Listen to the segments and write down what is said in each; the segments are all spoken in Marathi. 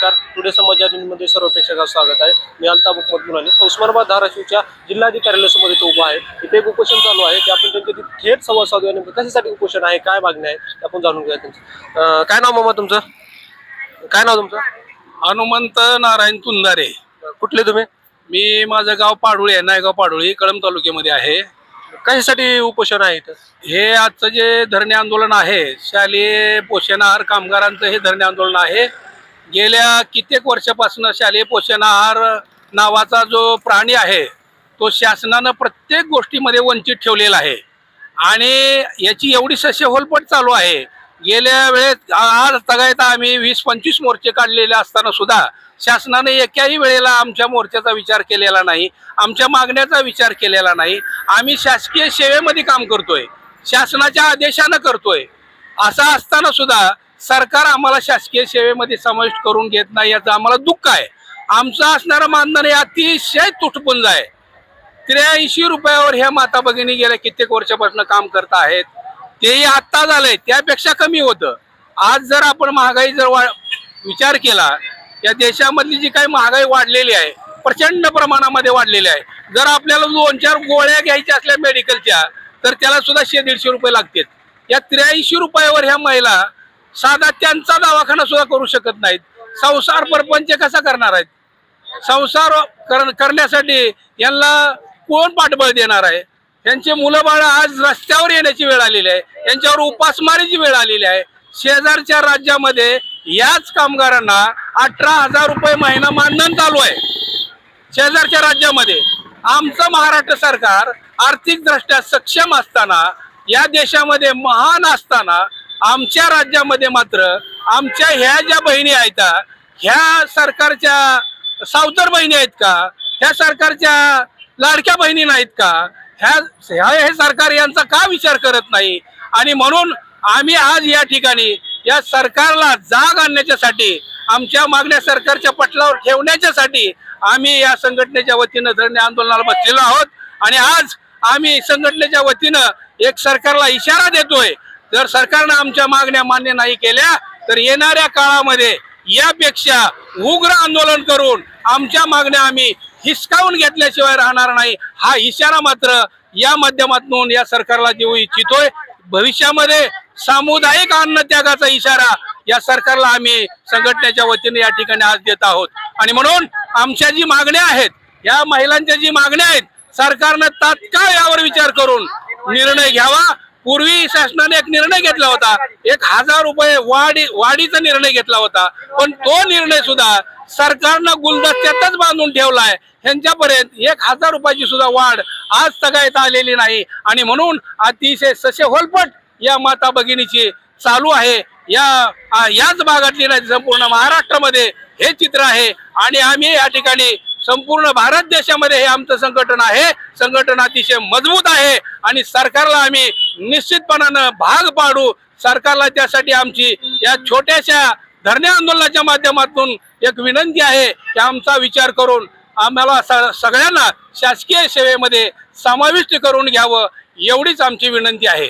नमस्कार. टुडे समाचारमध्ये सर्व प्रेक्षकांचं स्वागत आहे. मी अल्ताफ मुहम्मद मुलानी उस्मानाबाद धाराशिवच्या जिल्हाधिकार्यालयासमोर इथं उभा आहे. इथे एक उपोषण चालू आहे. ते आपण त्यांच्याशी थेट संवाद साधूया नेमकं कशासाठी उपोषण आहे काय मागणी आहे ते आपण जाणून घेऊया त्यांचं. काय नाव मामा तुमचं? काय नाव तुमचं? हनुमंत नारायण कुंदारे कुठले तुम्ही? मी माझं गाव पाडोळी आहे. नायगाव पाडोळी कळंब तालुक्यामध्ये आहे. कशासाठी उपोषण आहे इथं? हे आजचं जे धरणे आंदोलन आहे शालेय पोषण आहार कामगारांचं हे धरणे आंदोलन आहे. गेल्या कित्येक वर्षापासून शालेय पोषण आहार नावाचा जो प्राणी आहे तो शासनानं प्रत्येक गोष्टीमध्ये वंचित ठेवलेला आहे. आणि याची एवढी सस्यहोलपट चालू आहे. गेल्या वेळेत आज तगायता आम्ही वीस पंचवीस मोर्चे काढलेले असताना सुद्धा शासनाने एकाही वेळेला आमच्या मोर्चाचा विचार केलेला नाही आमच्या मागण्याचा विचार केलेला नाही. आम्ही शासकीय सेवेमध्ये काम करतोय शासनाच्या आदेशानं करतोय. असं असताना सुद्धा सरकार आम्हाला शासकीय सेवेमध्ये समाविष्ट करून घेत नाही याचं आम्हाला दुःख आहे. आमचं असणारं मानधन हे अतिशय तुटपुंज आहे. त्र्याऐंशी रुपयावर ह्या माता भगिनी गेल्या कित्येक वर्षापासून काम करत आहेत. तेही आत्ता झालंय त्यापेक्षा कमी होतं. आज जर आपण महागाई जर वा विचार केला या देशामधली जी काही महागाई वाढलेली आहे प्रचंड प्रमाणामध्ये वाढलेली आहे. जर आपल्याला दोन चार गोळ्या घ्यायच्या असल्या मेडिकलच्या तर त्याला सुद्धा शे दीडशे रुपये लागतात. या त्र्याऐंशी रुपयावर ह्या महिला साधा त्यांचा दवाखाना सुद्धा करू शकत नाहीत. संसार परपंच कसा करणार आहेत? संसार करण्यासाठी यांना कोण पाठबळ देणार आहे? त्यांचे मुलं बाळ आज रस्त्यावर येण्याची वेळ आलेली आहे. यांच्यावर उपासमारीची वेळ आलेली आहे. शेजारच्या राज्यामध्ये याच कामगारांना अठरा हजार रुपये महिना मानधन चालू आहे. शेजारच्या राज्यामध्ये आमचं महाराष्ट्र सरकार आर्थिकदृष्ट्या सक्षम असताना या देशामध्ये महान असताना आमच्या राज्यामध्ये मात्र आमच्या ह्या ज्या बहिणी आहेत ह्या सरकारच्या सावतर बहिणी आहेत का? ह्या सरकारच्या लाडक्या बहिणी नाहीत का? ह्या ह्या हे सरकार यांचा का विचार करत नाही? आणि म्हणून आम्ही आज या ठिकाणी या सरकारला जाग आणण्याच्यासाठी आमच्या मागण्या सरकारच्या पटलावर ठेवण्याच्यासाठी आम्ही या संघटनेच्या वतीनं धरणे आंदोलनाला बसलेलो आहोत. आणि आज आम्ही संघटनेच्या वतीनं एक सरकारला इशारा देतोय जर सरकारनं आमच्या मागण्या मान्य नाही केल्या तर येणाऱ्या काळामध्ये यापेक्षा उग्र आंदोलन करून आमच्या मागण्या आम्ही हिसकावून घेतल्याशिवाय राहणार नाही. हा इशारा मात्र या माध्यमातून या सरकारला देऊ इच्छितोय. भविष्यामध्ये सामुदायिक अन्नत्यागाचा इशारा या सरकारला आम्ही संघटनेच्या वतीने या ठिकाणी आज देत आहोत. आणि म्हणून आमच्या जी मागण्या आहेत या महिलांच्या जी मागण्या आहेत सरकारनं तात्काळ यावर विचार करून निर्णय घ्यावा. पूर्वी शासनाने एक निर्णय घेतला होता. एक हजार रुपये वाढी वाढीचा निर्णय घेतला होता. पण तो निर्णय सुद्धा सरकारनं गुलदस्त्यातच बांधून ठेवलाय. ह्यांच्यापर्यंत एक हजार रुपयाची सुद्धा वाढ आज सगळ्यात आलेली नाही. आणि म्हणून अतिशय ससे होलपट या माता भगिनीची चालू आहे. या याच भागातली नाही संपूर्ण महाराष्ट्रामध्ये हे चित्र आहे. आणि आम्ही या ठिकाणी संपूर्ण भारत देशामध्ये हे आमचं संघटन आहे. संघटन अतिशय मजबूत आहे. आणि सरकारला आम्ही निश्चितपणानं भाग पाडू सरकारला त्यासाठी आमची या छोट्याशा धरणे आंदोलनाच्या माध्यमातून एक विनंती आहे की आमचा विचार करून आम्हाला स- सगळ्यांना शासकीय सेवेमध्ये समाविष्ट करून घ्यावं एवढीच आमची विनंती आहे.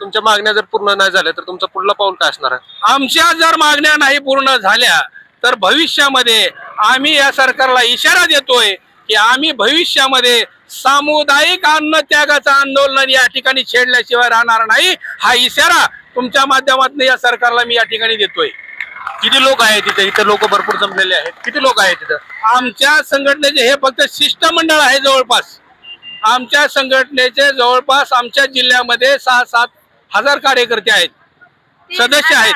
तुमच्या मागण्या जर पूर्ण नाही झाल्या तर तुमचं पुढलं पाऊल काय असणार आहे? आमच्या जर मागण्या नाही पूर्ण झाल्या तर भविष्यामध्ये आम्ही या सरकारला इशारा देतोय की आम्ही भविष्यामध्ये सामुदायिक अन्न त्यागाचं आंदोलन या ठिकाणी छेडल्याशिवाय राहणार नाही. हा इशारा तुमच्या माध्यमातून या सरकारला मी या ठिकाणी देतोय. किती लोक आहेत तिथे इथे लोक भरपूर जमलेले आहेत. किती लोक आहेत तिथं आमच्या संघटनेचे हे फक्त शिष्टमंडळ आहे जवळपास. आमच्या संघटनेचे जवळपास आमच्या जिल्ह्यामध्ये सहा सात हजार कार्यकर्ते आहेत. सदस्य आहेत.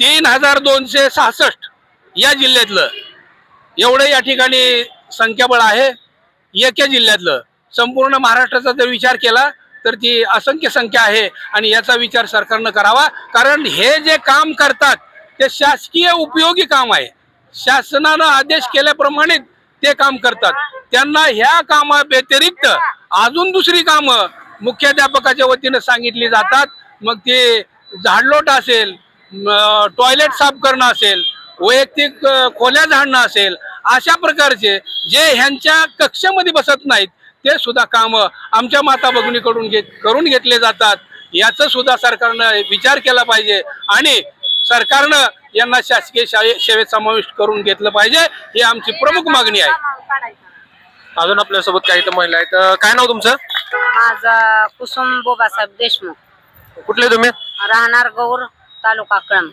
तीन हजार दोनशे सहासष्ट या जिल्ह्यातलं. एवढं या ठिकाणी संख्याबळ आहे. एका जिल्ह्यातलं. संपूर्ण महाराष्ट्राचा जर विचार केला तर ती असंख्य संख्या आहे आणि याचा विचार सरकारनं करावा. कारण हे जे काम करतात ते शासकीय उपयोगी काम आहे. शासनानं आदेश केल्याप्रमाणे ते काम करतात. त्यांना ह्या कामा व्यतिरिक्त अजून दुसरी कामं मुख्याध्यापकाच्या वतीनं सांगितली जातात. मग ते झाडलोट असेल टॉयलेट साफ करणं असेल वैयक्तिक खोल्या झाडणं असेल अशा प्रकारचे जे ह्यांच्या कक्षामध्ये बसत नाहीत ते सुद्धा काम आमच्या माता भगिनीकडून घेत करून घेतले जातात. याचं सुद्धा सरकारनं विचार केला पाहिजे आणि सरकारनं यांना शासकीय शाळे सेवेत समाविष्ट करून घेतलं पाहिजे ही आमची प्रमुख मागणी आहे. अजून आपल्यासोबत काही तर महिला आहेत. काय नाव तुमचं? माझा कुसुम बोबासाहेब देशमुख. कुठले तुम्ही? राहणार गौर तालुका कळम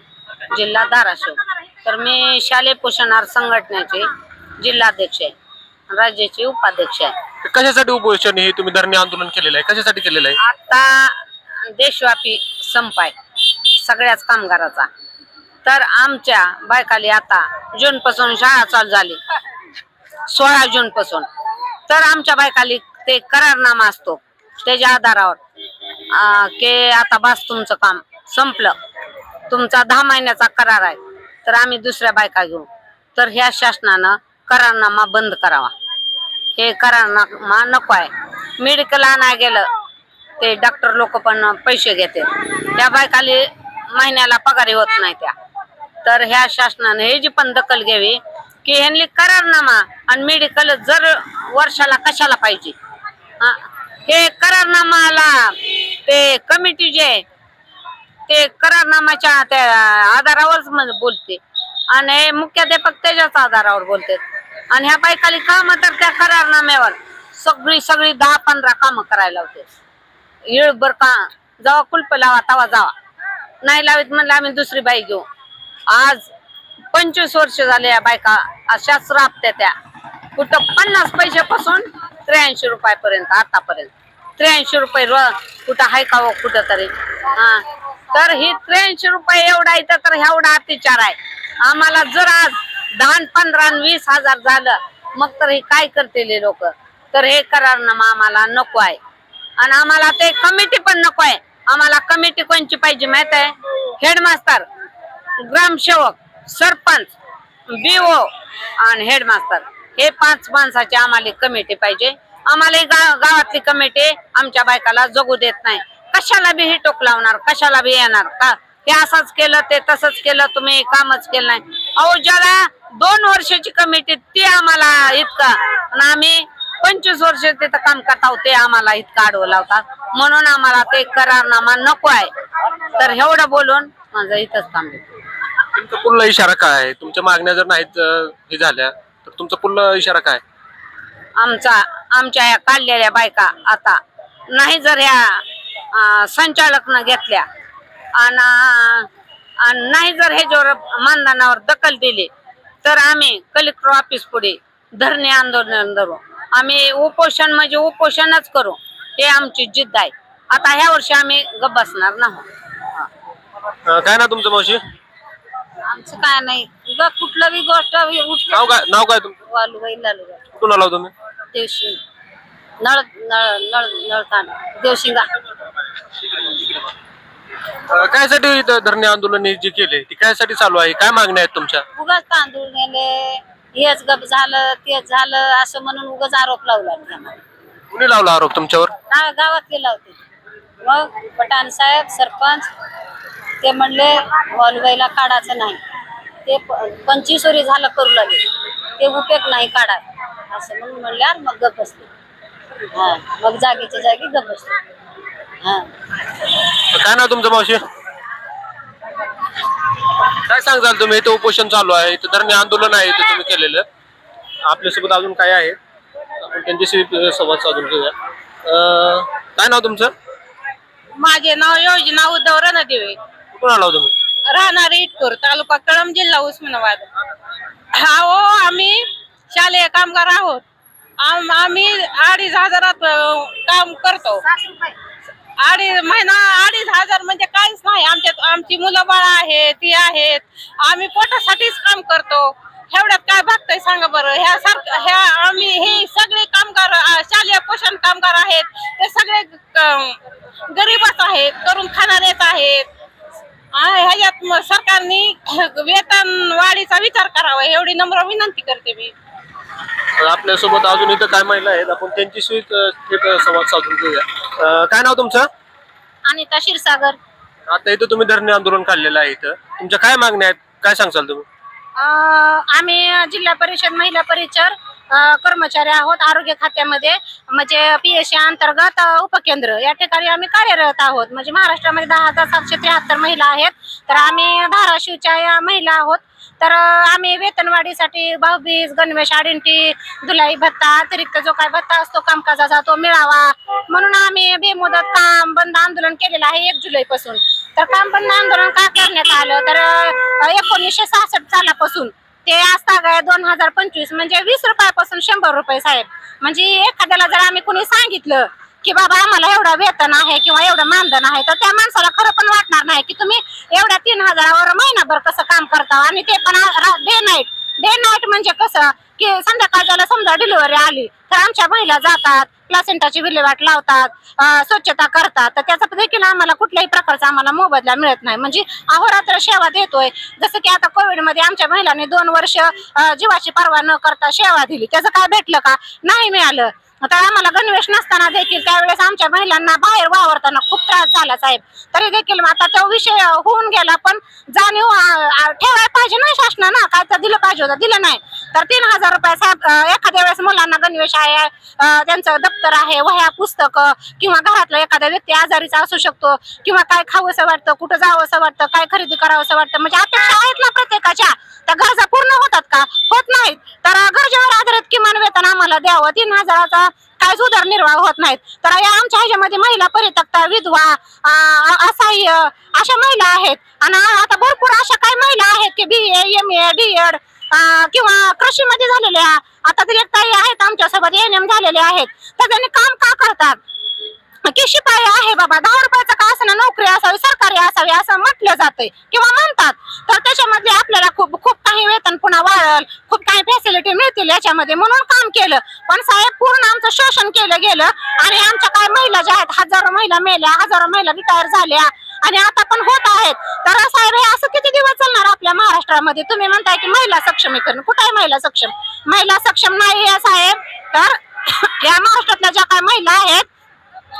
जिल्हा धाराशिव. तर मी शालेय पोषणाहार संघटनेचे जिल्हाध्यक्ष आहे राज्याचे उपाध्यक्ष आहे. कशासाठी उपोषण हे तुम्ही धरणे आंदोलन केलेलं आहे? कशासाठी केलेलं आहे? आता देशव्यापी संप आहे सगळ्याच कामगाराचा. तर आमच्या बायकाली आता जून पासून शाळा चालू झाली सोळा जून पासून. तर आमच्या बायकाली ते करारनामा असतो त्याच्या आधारावर अं, की आता बस तुमचं काम संपलं. तुमचा दहा महिन्याचा करार आहे. तर आम्ही दुसऱ्या बायका घेऊ. तर ह्या शासनानं करारनामा बंद करावा. हे करारनामा नको आहे. मेडिकल आणाय गेलं ते डॉक्टर लोक पण पैसे घेते त्या बायकाली महिन्याला पगारी होत नाही त्या. तर ह्या शासनाने हे जी पण दखल घ्यावी की ह्यांनी करारनामा आणि मेडिकल जर वर्षाला कशाला पाहिजे? हे करारनामाला ते कमिटी जे आहे, ते करारनामाच्या त्या आधारावरच बोलते. आणि हे मुख्याध्यापक त्याच्याच आधारावर बोलते. आणि ह्या बायकाली काम तर त्या करारनाम्यावर. सगळी सगळी दहा पंधरा कामं करायला होते येळभर का जावा कुलप लावा तवा जावा. नाही लावित म्हणलं आम्ही दुसरी बाई घेऊ. आज पंचवीस वर्ष झाले या बायका अशाच राबत्या त्या. कुठं पन्नास पैशापासून त्र्याऐंशी रुपयापर्यंत आतापर्यंत. त्र्याऐंशी रुपये र कुठं हाय का हो, कुठं तरी. हा. तर ही त्र्याऐंशी रुपये एवढा इथं तर एवढा अत्याचार आहे. आम्हाला जर आज दहा पंधरा वीस हजार झालं मग तर हे काय करतील लोक? तर हे करार ना मग आम्हाला नको आहे. आणि आम्हाला ते कमिटी पण नको आहे. आम्हाला कमिटी कोणची पाहिजे माहीत आहे? हेडमास्तर ग्रामसेवक सरपंच बीओ आणि हेडमास्तर हे पाच माणसाची आम्हाला कमिटी पाहिजे. आम्हाला गावातली कमिटी आमच्या बायकाला जगू देत नाही. कशाला बी हे टोक लावणार? कशाला बी येणार? का? हे असंच केलं ते तसंच केलं तुम्ही कामच केलं नाही. अहो ज्याला दोन वर्षाची कमिटी ती आम्हाला इतकं आम्ही पंचवीस वर्ष तिथं काम करत आहोत ते आम्हाला इतकं आडवं लावतात. म्हणून आम्हाला ते करारनामा नको आहे. तर एवढं बोलून माझं इथंच थांबेल. तुमचा पुढला इशारा काय आहे? तुमच्या मागण्या जर नाहीत अं, हे झाल्या तर तुमचा पुढला इशारा काय? आमचा आमच्या या काढलेल्या बायका आता नाही जर ह्या संचालकनं घेतल्या. आणि नाही जर ह्याच्यावर मानधनावर दखल दिली तर आम्ही कलेक्टर ऑफिस पुढे धरणे आंदोलन धरू. आम्ही उपोषण म्हणजे उपोषणच करू. हे आमची जिद्द आहे. आता ह्या वर्षी आम्ही गप बसणार नाही. अं, काय ना तुमचं मावशी? आमचं काय नाही. कुठलं बी गोष्ट नाव काय नाव काय तुमचं? वालूबाई लालूबाई. कुठून आला हो तुम्ही? नळ नळ नळ नळकांड देवशिंगा. अं, कायसाठी इथं धरणे आंदोलन हे जे केले ते कायसाठी चालू आहे? काय मागण्या आहेत तुमच्या? उगाच तांदूळ गेले हेच गप झालं तेच झालं असं म्हणून उगाच आरोप लावला त्यांना. कुणी लावला आरोप तुमच्यावर? ना गावात गेला होते मग पठाण साहेब सरपंच ते म्हणले वालुबाईला काढायचं नाही. ते प- पंचवीसवरी झालं करू लागले. ते उपयोग नाही काढा असं म्हणून म्हणल्यावर मग गप बसले. हा मग जागेच्या जागी गप हा. काय नाव तुमचं मावशी? काय सांगताल तुम्ही? इथं उपोषण चालू आहे इथं धरणे आंदोलन आहे इथं तुम्ही केलेलं. आपल्यासोबत अजून काय आहे आपण त्यांच्याशी संवाद साधून घेऊया. अं, काय नाव तुमचं? माझे नाव योजना उद्धव रणदेवे. कुठून आला हो तुम्ही? राहणार इटकोर तालुका कळम जिल्हा उस्मानाबाद. हो आम्ही शालेय कामगार आहोत. आम- आम्ही अडीच हजारात अं, काम करतो. अडीच महिना अडीच हजार म्हणजे काहीच नाही. आमच्यात आमची मुलं बाळ आहेत ती आहेत. आम्ही पोटासाठीच काम करतो. एवढ्यात काय भागतंय सांगा बरं? ह्या सारखं ह्या आम्ही हे सगळे कामगार अं, शालेय पोषण कामगार आहेत. ते सगळे अं, गरीबच आहेत करून खाणारेच आहेत. आ, ह्याच्यात म- सरकारने वेतन वाढीचा विचार करावा एवढी नम्र विनंती करते मी. तर आपल्यासोबत अजून इथं काय महिला आहेत आपण त्यांच्याशी थेट संवाद साधून घेऊया. काय नाव तुमचं? अनिता क्षीरसागर. आता इथं तुम्ही धरणे आंदोलन काढलेलं आहे इथं. तुमच्या काय मागण्या आहेत? काय सांगचाल तुम्ही? अं, आम्ही जिल्हा परिषद महिला परिषद अ, कर्मचारी आहोत आरोग्य खात्यामध्ये. म्हणजे पी एस अंतर्गत अ, उपकेंद्र. या ठिकाणी आम्ही कार्यरत आहोत. म्हणजे महाराष्ट्रामध्ये दहा हजार सातशे त्र्याहत्तर महिला आहेत. तर आम्ही धाराशिवच्या या महिला आहोत. तर आम्ही वेतनवाढीसाठी भाऊबीज गणवेश आडिंटी दुलाई भत्ता अतिरिक्त जो काय भत्ता असतो कामकाजाचा तो मिळावा. म्हणून आम्ही बेमुदत काम बंद आंदोलन केलेलं आहे एक जुलै पासून तर काम बंद आंदोलन का करण्यात आलं? तर एकोणीसशे सहासष्ट सालापासून ते आज तागाय दोन हजार पंचवीस म्हणजे वीस रुपयापासून शंभर रुपये साहेब. म्हणजे एखाद्याला जर आम्ही कोणी सांगितलं की बाबा आम्हाला एवढं वेतन आहे किंवा एवढं मानधन आहे तर त्या माणसाला खरं पण वाटणार नाही की तुम्ही एवढ्या तीन हजारावर महिनाभर कसं काम करता आणि ते पण डे नाईट डे नाईट म्हणजे कसं की संध्याकाळच्याला समजा डिलिव्हरी आली तर आमच्या महिला जातात प्लासेंटाची विल्हेवाट लावतात स्वच्छता करतात तर त्याचा देखील आम्हाला कुठल्याही प्रकारचा आम्हाला मोबदला मिळत नाही. म्हणजे अहोरात्र सेवा देतोय. जसं की आता कोविडमध्ये आमच्या महिलांनी दोन वर्ष जीवाची पर्वा न करता सेवा दिली. त्याचं काय भेटलं का? नाही मिळालं. तर आम्हाला गणवेश नसताना देखील त्यावेळेस आमच्या महिलांना बाहेर वावरताना खूप त्रास झाला साहेब. तरी देखील आता तो विषय होऊन गेला पण जाणीव ठेवायला पाहिजे ना शासनानं. काय तर दिलं पाहिजे होतं दिलं नाही. तर तीन हजार रुपये साहेब एखाद्या वेळेस मुलांना गणवेश आहे त्यांचं दप्तर आहे वह्या पुस्तकं किंवा घरातला एखादा व्यक्ती आजारीचा असू शकतो किंवा काय खावंसं वाटतं कुठं जावंसं वाटतं काय खरेदी करावंसं वाटतं. म्हणजे अपेक्षा आहेत ना प्रत्येकाच्या त्या गरजा पूर्ण होतात का होत नाहीत तर गरजेवर आधारित किमान वेतन आम्हाला द्यावं तीन हजाराचा काहीच उदरनिर्वाह होत नाहीत. तर या आमच्या ह्याच्यामध्ये महिला परित्यक्ता विधवा असहाय्य अशा महिला आहेत. आणि आता भरपूर अशा काही महिला आहेत की B A M A D Ed किंवा कृषीमध्ये झालेल्या आता तर एक ताई आहेत आमच्यासोबत एन एम झालेले आहेत. तर त्यांनी काम का करतात? की शिपाई आहे बाबा. दहा रुपयाचं का असं नोकरी असावी सरकारी असावी असं म्हटलं जातंय किंवा म्हणतात. तर त्याच्यामध्ये आपल्याला खूप खूप काही वेतन पुन्हा वाढल खूप काही फॅसिलिटी मिळतील याच्यामध्ये म्हणून काम केलं. पण साहेब पूर्ण आमचं शोषण केलं गेलं आणि आमच्या काय महिला ज्या आहेत हजारो महिला मेल्या हजारो महिला रिटायर झाल्या आणि आता पण होत आहेत. तर साहेब हे असं किती दिवस चालणार आपल्या महाराष्ट्रामध्ये? तुम्ही म्हणताय की महिला सक्षमीकरण. कुठे आहे महिला सक्षम? महिला सक्षम नाही साहेब. तर या महाराष्ट्रातल्या ज्या काय महिला आहेत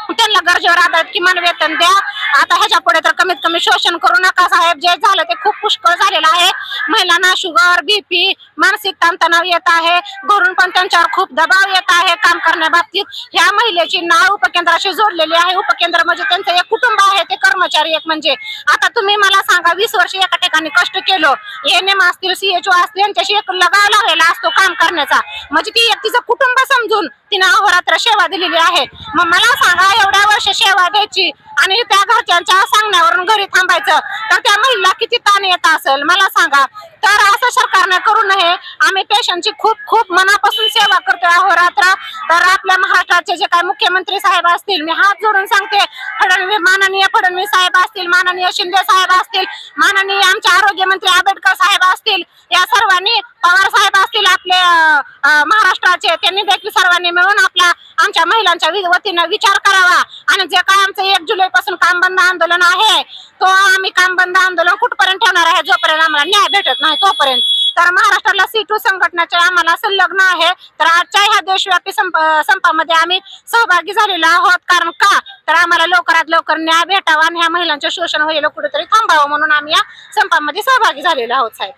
त्यांना गरजेवर आधारित किमान वेतन द्या. आता ह्याच्या पुढे तर कमीत कमी शोषण करू नका साहेब. जे झालं ते खूप पुष्कळ झालेलं आहे. महिलांना शुगर बीपी मानसिक ताणतणाव येत आहे. घरून पण त्यांच्यावर खूप दबाव येत आहे काम करण्याबाबतीत. ह्या महिलेची नाव उपकेंद्राशी जोडलेली आहे. उपकेंद्र म्हणजे त्यांचं एक कुटुंब आहे ते कर्मचारी एक म्हणजे. आता तुम्ही मला सांगा वीस वर्ष एका ठिकाणी कष्ट केलं. एन एम असतील सीएचओ असतील यांच्याशी एक लगाव लावलेला असतो काम करण्याचा. म्हणजे ती एक तिचं कुटुंब समजून तिनं अहोरात्र सेवा दिलेली आहे. मग मला सांगा एवढ्या वर्ष सेवा द्यायची आणि त्या घरच्यांच्या सांगण्यावरून घरी थांबायचं. तर त्या महिला किती ताण येत असेल? मला सांगा. तर असं सरकारने करू नये. आम्ही पेशंटची खूप खूप मनापासून सेवा करतोय. अहोरात्र तर आपल्या महाराष्ट्राचे जे काय मुख्यमंत्री साहेब असतील मी हात जोडून सांगते. फडणवीस माननीय फडणवीस साहेब असतील माननीय शिंदे साहेब असतील माननीय आमचे आरोग्य मंत्री आंबेडकर साहेब असतील या सर्वांनी पवार साहेब असतील आपले अं, अं, महाराष्ट्राचे त्यांनी देखील सर्वांनी मिळून आपला आमच्या महिलांच्या वतीनं विचार करावा. आणि जे काय आमचं एक जुलै पासून काम बंद आंदोलन आहे तो आम्ही काम बंद आंदोलन कुठपर्यंत ठेवणार आहे? जोपर्यंत आम्हाला न्याय भेटत नाही तोपर्यंत. तर महाराष्ट्राला सी टू संघटनेचे आम्हाला संलग्न आहे. तर आजच्या ह्या देशव्यापी संप संपामध्ये आम्ही सहभागी झालेलो आहोत. कारण का? तर आम्हाला लवकरात लवकर न्याय भेटावा आणि ह्या महिलांचे शोषण व्हायला कुठेतरी थांबावं म्हणून आम्ही या संपामध्ये सहभागी झालेलो आहोत साहेब.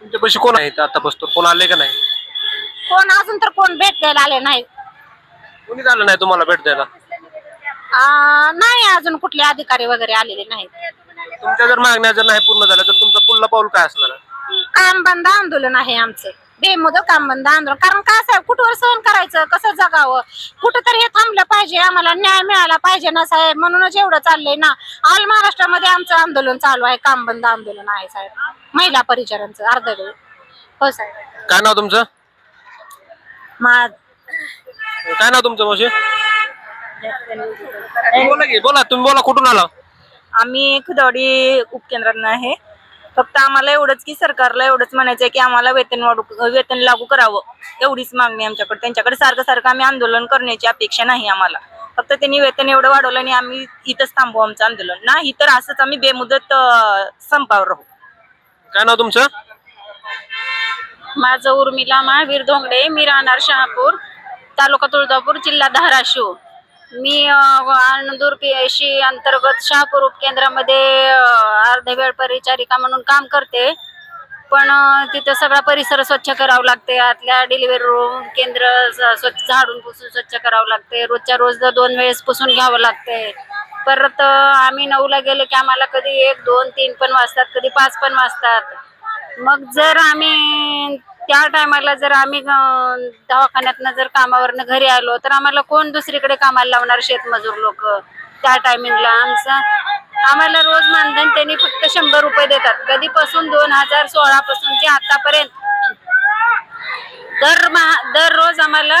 तुमच्यापाशी कोण आहेत? आता बसतो कोण आले का नाही? कोण अजून तर कोण भेट द्यायला आले नाही. कोणी झालं नाही तुम्हाला भेट द्यायला? आ, नाही अजून कुठले अधिकारी वगैरे आलेले नाहीत. तुमच्या जर मागण्या जर नाही पूर्ण झाल्या तर तुमचं पुढलं पाऊल काय असणार आहे? काम बंद आंदोलन आहे आमचं. बेमुदत काम बंद आंदोलन. कारण का साहेब कुठवर सहन करायचं? कसं जगावं? कुठंतरी हे थांबलं पाहिजे. आम्हाला न्याय मिळाला पाहिजे ना साहेब. म्हणूनच एवढं चाललंय ना. ऑल महाराष्ट्रामध्ये आमचं आंदोलन चालू आहे. काम बंद आंदोलन आहे साहेब. महिला परिचारांचं. अर्ध वेळ हो साहेब. काय नाव तुमचं? मा काय नाव तुमचं मावशी? बोला की बोला तुम्ही बोला कुठून आला? आम्ही खुदावडी उपकेंद्रात आहे. फक्त आम्हाला एवढंच की सरकारला एवढंच म्हणायचं आहे की आम्हाला वेतन वाढू वेतन लागू करावं. एवढीच मागणी आमच्याकडे. त्यांच्याकडे सारखं सारखं आम्ही आंदोलन करण्याची अपेक्षा नाही आम्हाला. फक्त त्यांनी वेतन एवढं वाढवलं आणि आम्ही इथंच थांबू आमचं आंदोलन. नाही तर असंच आम्ही बेमुदत संपावर राहू. काय नाव तुमचं? माझं उर्मिला महावीर धोंगडे मी राहणार शहापूर तालुका तुळजापूर जिल्हा धाराशिव. मी अं, आनंदूर पीएससी अंतर्गत शहापूर उपकेंद्रामध्ये अं, अर्धवेळ परिचारिका म्हणून काम करते. पण तिथं सगळा परिसर स्वच्छ करावं लागते. आतल्या डिलिव्हरी रूम केंद्र स- स्वच्छ झाडून पुसून स्वच्छ करावं लागते. रोजच्या रोज दोन वेळेस पुसून घ्यावं लागते. परत आम्ही नऊला गेलो की आम्हाला कधी एक दोन तीन पण वाजतात कधी पाच पण वाजतात. मग जर आम्ही त्या टायमाला जर आम्ही अं, दवाखान्यातनं जर कामावरनं घरी आलो तर आम्हाला कोण दुसरीकडे कामाला लावणार शेतमजूर लोक? त्या टायमिंगला आमचं आम्हाला रोज मानधन त्यांनी फक्त शंभर रुपये देतात. कधीपासून दोन हजार सोळा पासून जे आतापर्यंत दर महा दररोज आम्हाला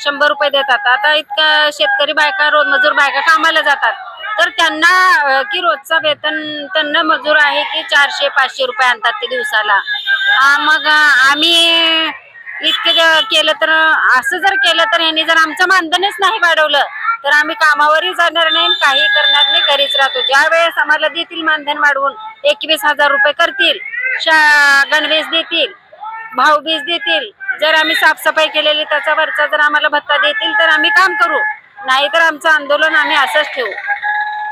शंभर रुपये देतात. आता इतका शेतकरी बायका रोज मजूर बायका कामाला जातात. तर त्यांना की रोजचा वेतन त्यांना मजूर आहे की चारशे पाचशे रुपये आणतात ते दिवसाला. मग आम्ही इतकं केलं तर असं जर केलं तर यांनी जर आमचं मानधनच नाही वाढवलं तर आम्ही कामावरही जाणार नाही काही करणार नाही घरीच राहतो. ज्या वेळेस आम्हाला देतील मानधन वाढवून एकवीस हजार रुपये करतील गणवेश देतील भाऊबीज देतील. जर आम्ही साफसफाई केलेली त्याचा वरचा जर आम्हाला भत्ता देतील तर आम्ही काम करू. नाहीतर आमचं आंदोलन आम्ही असंच ठेवू.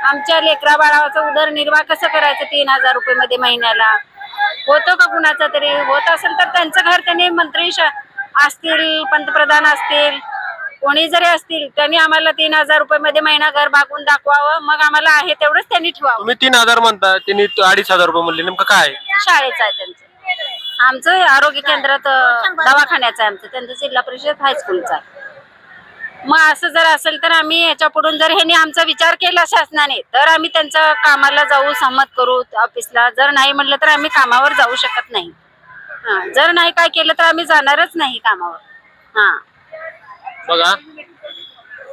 आमच्या लेकरा बाळाचा उदरनिर्वाह कसं करायचं तीन हजार रुपये मध्ये महिन्याला? होतो का कुणाचा तरी? होत असेल तर त्यांचं घर त्यांनी मंत्री असतील पंतप्रधान असतील कोणी जरी असतील त्यांनी आम्हाला तीन हजार रुपये मध्ये महिना घर भागून दाखवावं. मग आम्हाला आहे तेवढंच त्यांनी ठेवावं. तुम्ही तीन हजार म्हणता त्यांनी अडीच हजार रुपये म्हणले. नेमकं काय? शाळेचं आहे त्यांचं. आमचं आरोग्य केंद्रात दवाखान्याचं आहे आमचं. त्यांचं जिल्हा परिषद हायस्कूलचं आहे. मग असं जर असेल तर आम्ही याच्या पुढून जर ह्यांनी आमचा विचार केला शासनाने तर आम्ही त्यांच्या कामाला जाऊ सहमत करू. ऑफिसला जर नाही म्हणलं तर आम्ही कामावर जाऊ शकत नाही. हा जर नाही काय केलं तर आम्ही जाणारच नाही कामावर. हा. बघा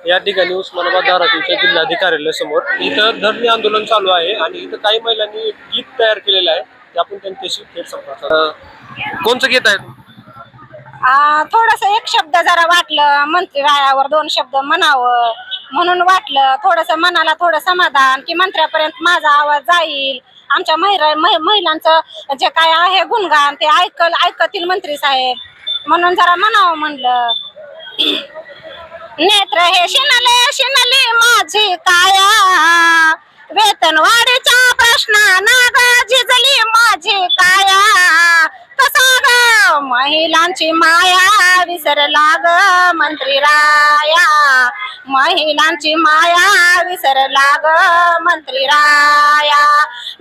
या ठिकाणी उस्मानाबाद धाराशिवच्या जिल्हाधिकाऱ्यालय समोर इथं धरणे आंदोलन चालू आहे आणि इथं काही महिलांनी गीत तयार केलेलं आहे. ते आपण त्यांच्याशी थेट संपर्क अं, कोणचं गीत आहे? थोडस एक शब्द जरा वाटलं मंत्री रायावर दोन शब्द म्हणावं. म्हणून वाटलं थोडस मनाला थोडं समाधान की मंत्र्यापर्यंत माझा आवाज जाईल. आमच्या महिला महि- महिलांचं जे काय आहे गुणगान ते ऐकल ऐकतील मंत्री साहेब. म्हणून जरा म्हणावं म्हणलं. नेत्र हे शिनले शिनली माझी काया. वेतन वाढीच्या प्रश्न ग माझी काया कसा ग. महिलांची माया विसरला ग मंत्री राया. महिलांची माया विसरला ग मंत्री राया.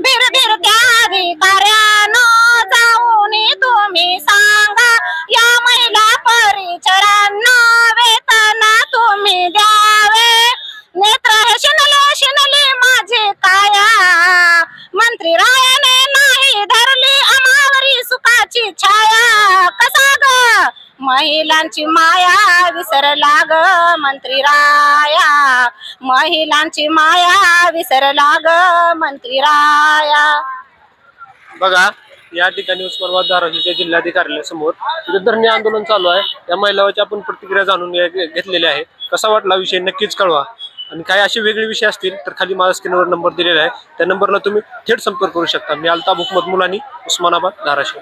बिरबिर बिर त्या अधिकाऱ्यानो जाऊन तुम्ही सांगा या महिला परिचरांना वेतन तुम्ही द्यावे. नेत्र शिनले शिनले माझे काया. मंत्री रायाने नाही धरली अमावरी सुखाची छाया. कसा ग? महिलांची माया विसरला ग मंत्री राया. महिलांची माया विसरला ग मंत्री राया. बघा या ठिकाणी उस्मानाबाद धाराशिवच्या जिल्हाधिकाऱ्यालय समोर धरणे आंदोलन चालू आहे. त्या महिलावरची आपण प्रतिक्रिया जाणून घे- आहे. कसा वाटला विषय? नक्कीच कळवा. आणि काही असे वेगळे विषय असतील तर खाली माझा स्क्रीनवर नंबर दिलेला आहे. त्या नंबरला तुम्ही थेट संपर्क करू शकता. मी अल्ताफ हुकमत मुलानी उस्मानाबाद धाराशिव.